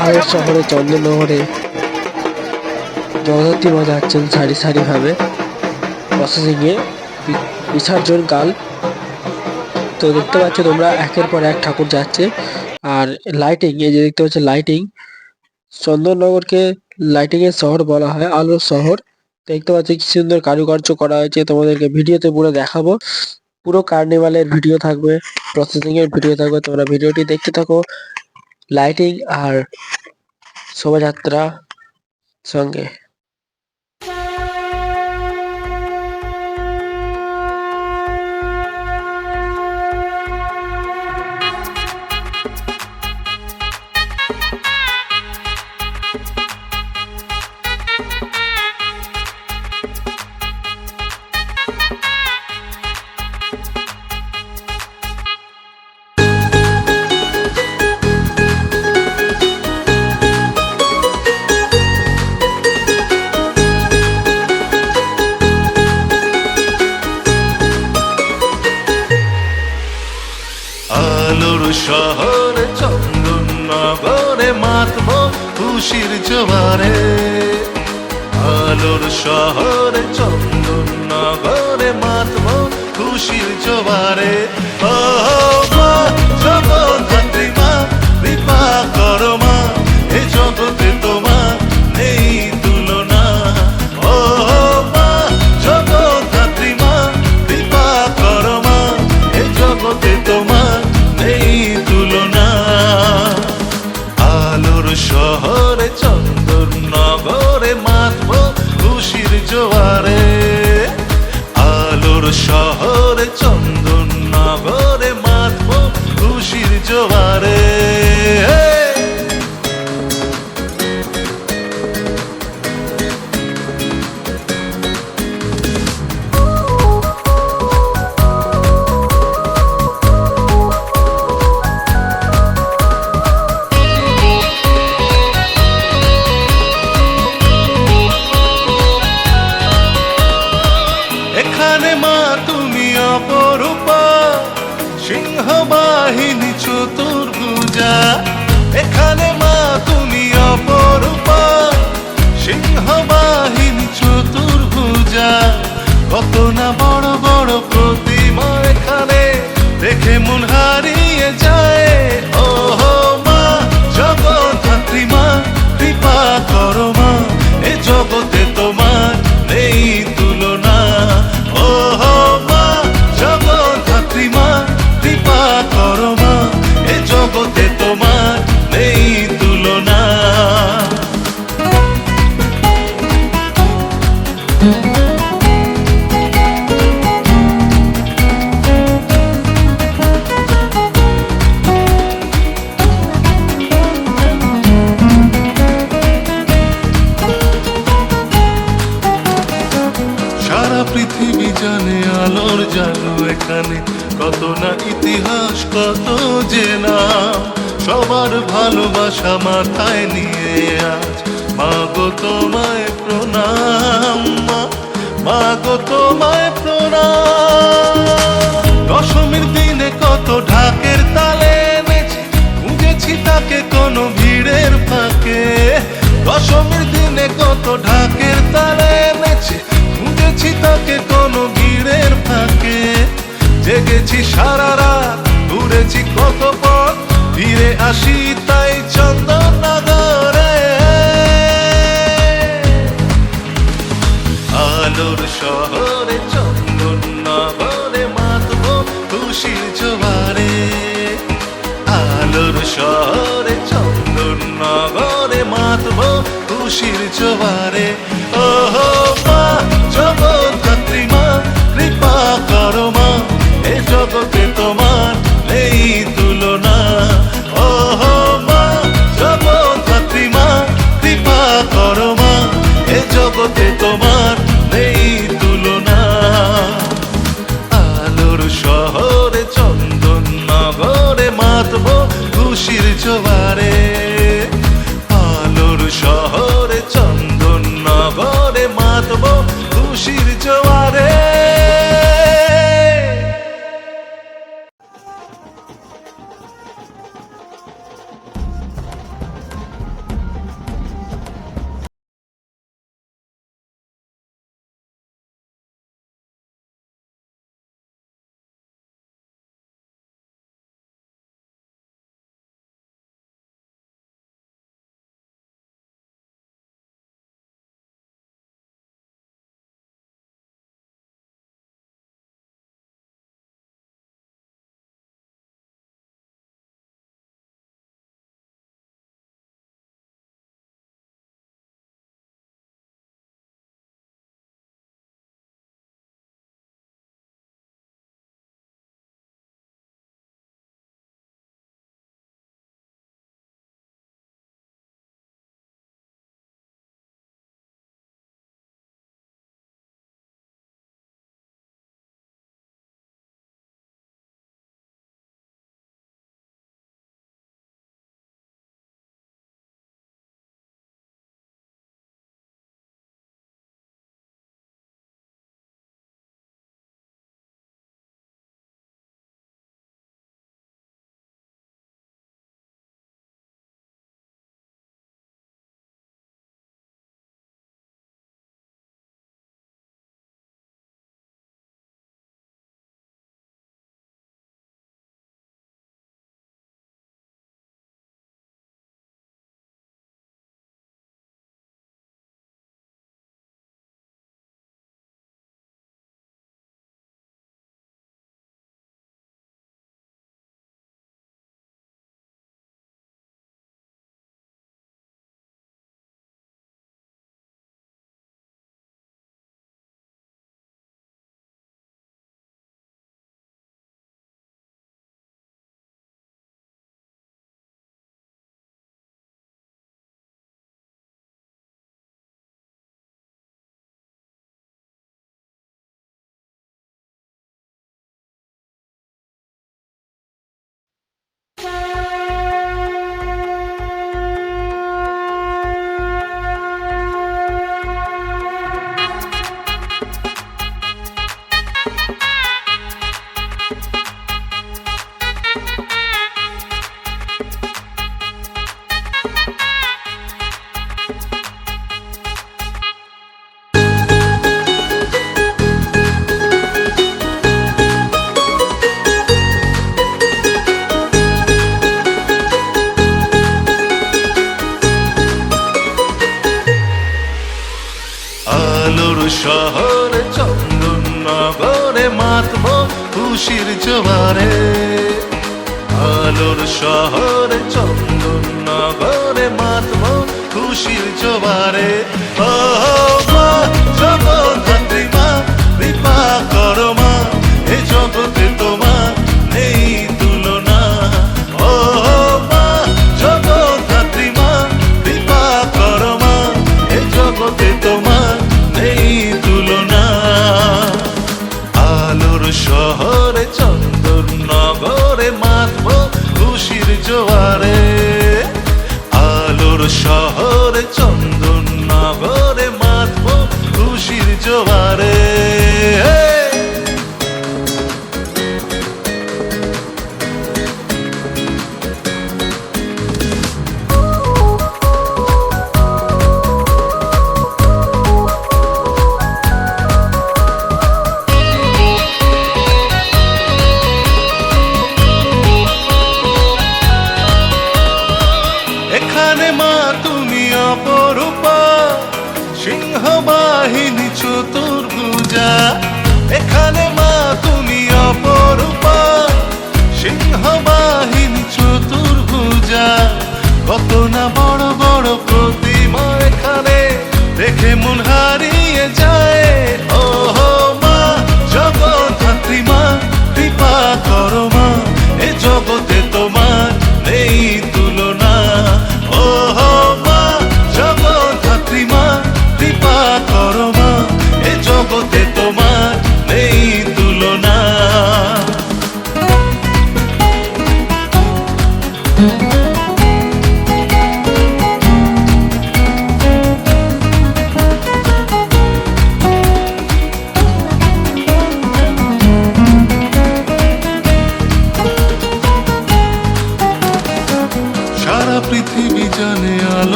হাওড় শহরে চন্দননগরে জগদ্ধাত্রী মা যাচ্ছেন সারি সারিভাবে। প্রসেসিংয়ে বিসর্জন কাল। তো দেখতে পাচ্ছ তোমরা একের পর এক ঠাকুর যাচ্ছে। আর লাইটিং এই যে দেখতে পাচ্ছ লাইটিং চন্দননগরকে লাইটিং এর শহর বলা হয়, আলোর শহর। দেখতে পাচ্ছ কি সুন্দর কারুকার্য করা হয়েছে। তোমাদেরকে ভিডিওতে পুরো দেখাবো। পুরো কার্নিভালের ভিডিও থাকবে প্রসেসিং এর ভিডিও থাকবে। তোমরা ভিডিওটি দেখতে থাকো। লাইটিং আর শোভাযাত্রা সঙ্গে। শহর চন্দন নগরে মাতব খুশির জোয়ারে। আলোর শহরে চন্দন নগরে মাতব খুশির জোয়ারে। জোয়ারে আসি তাই চন্দন নগরে আলোর শহরে চন্দন নগরে মাতব খুশির জোয়ারে। আলোর শহরে চন্দন নগরে মাতব খুশির জোয়ারে। ও te tomo শহরে চন্দন নগরে মাতব খুশির জোয়ারে। আলোর শহরে চন্দন নগরে মাতব খুশির জোয়ারে। ও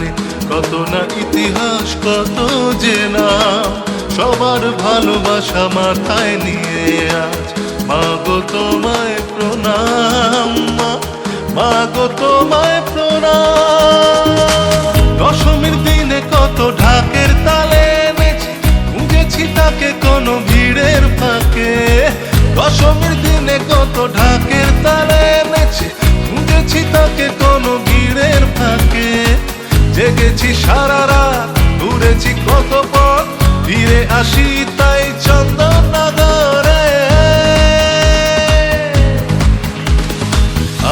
এখানে কত না ইতিহাস, কত যে নাম, সবার ভালোবাসা মাথায় নিয়ে আজ। মাগো তোমায় প্রণাম তোমায় প্রণাম। দশমীর দিনে কত ঢাকের তালে এনেছি খুঁজেছি তাকে কোনো ভিড়ের ফাঁকে। দশমীর দিনে কত ঢাকের তালে এনেছি খুঁজেছি তাকে জেগেছি সারা রাত, ঘুরেছি কত পথ, ফিরে আসি তাই চন্দন নগরে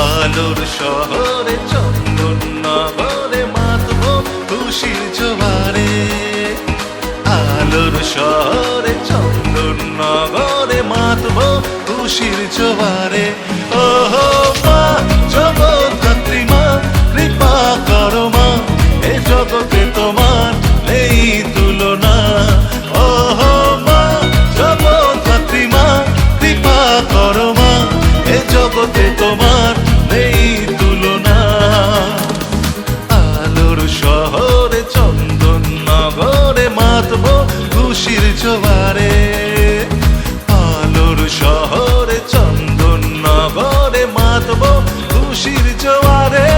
আলোর শহরে চন্দন নগরে মাতব খুশির জোয়ারে। আলোর শহরে চন্দন নগরে মাতব খুশির জোয়ারে। শহরে চন্দন নগরে মাতব খুশির জোয়ারে।